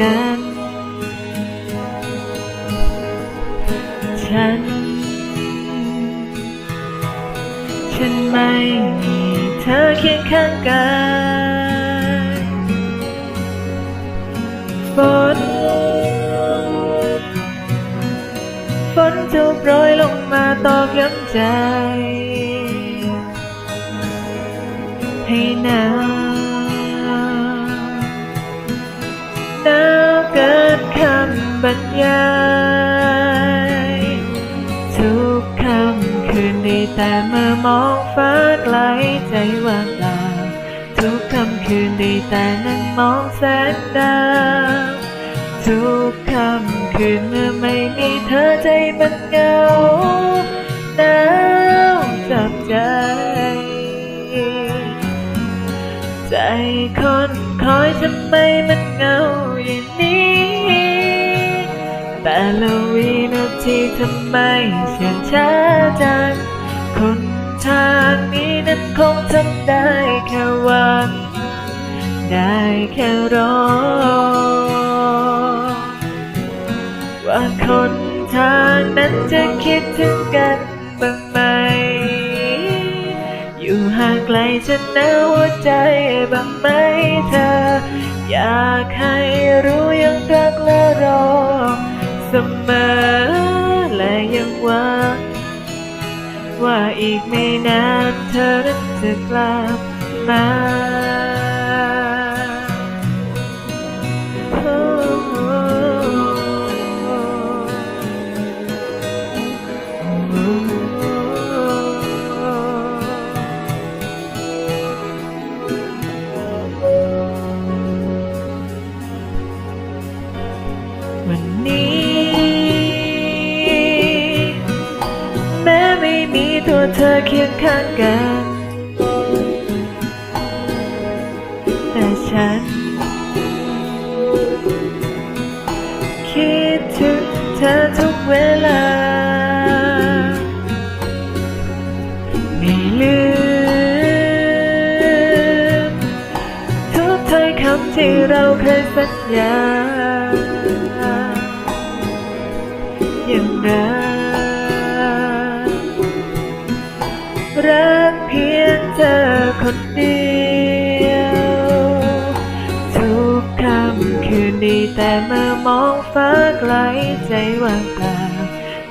กัน ฉัน ฉันไม่มีเธอเคียงข้างกายฝน ฝนจะโปรยลงมาตอกย้ำใจ ให้หนาว รรยายทุกคำคืนได้แต่เมื่อมองฟ้าไกลใจว่างเปล่าทุกคำคืนด้แต่นั่งมองแสงดาวทุกคำคืนเมื่อไม่มีเธอใจมันเหงาหนาวจับใจ ใจคนคอยทำไมมันเหงาอย่างนี้ แต่ละวินาทีทำไมเสียงช้าจังคนทางนี้นั้นคงทำได้แค่หวังได้แค่รอ ว่าคนทางนั้นจะคิดถึงกันบ้างไหม อยู่ห่างไกลฉันนะหัวใจบ้างไหมเธอ อยากให้รู้ยังรักและรอ เสมอ และยังหวังว่าอีกไม่นานเธอจะกลับมา เธอเคียงข้างกัน แต่ฉัน คิดถึงเธอทุกเวลา ไม่ลืมทุกถ้อยคำที่เราเคยสัญญายังรัก คนเดียวทุกคำคืนดีแต่เมื่อมองฟ้าไกลใจว่างเปล่า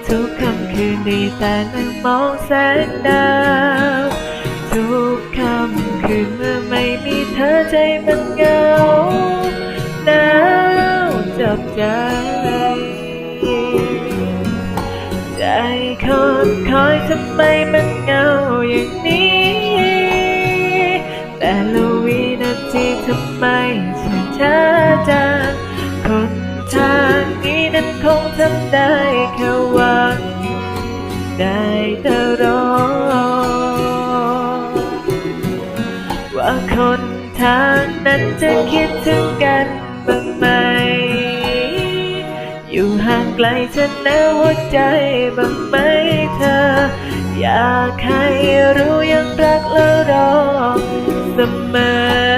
ทุกคำคืนดีแต่นั่งมองแสงดาวทุกคำคืนเมื่อไม่มีเธอใจมันเหงาหนาวจับใจใจคนคอยทำไมมันเหงาอย่างนี้ ไมฉันช้าจังคนทางนี้นั้นคงทำได้แค่หวังได้แต่รอ ว่าคนทางนั้นจะคิดถึงกันบ้างไหม อยู่ห่างไกลฉันนะหัวใจบ้างไหมเธอ อยากให้รู้ยังรักและรอเสมอ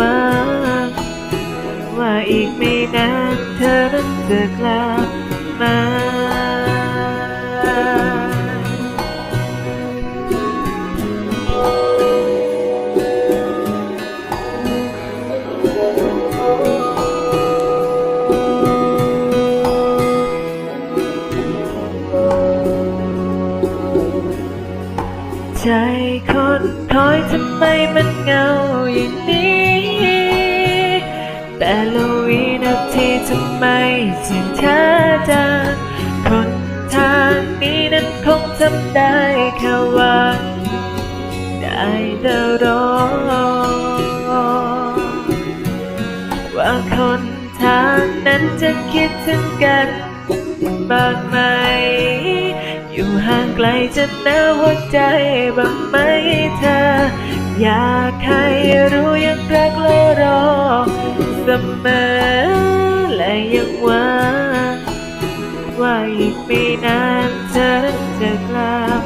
ว่า ว่าอีกไม่นานเธอนั้นจะกลับมา ใจคนคอยทำไมมันเงาอย่างนี้ แต่ละวินาทีทำไมเสียงช้าจังคนทางนี้นั้นคงทำได้แค่วังได้แต่รอว่าคนทางนั้นจะคิดถึงกันบ้างไหม อยู่ห่างไกลจะหนาวหัวใจบ้างไหมเธอ อยากให้รู้ยังรักและรอเสมอและยังหวังว่าอีกไม่นานเธอจะกลับ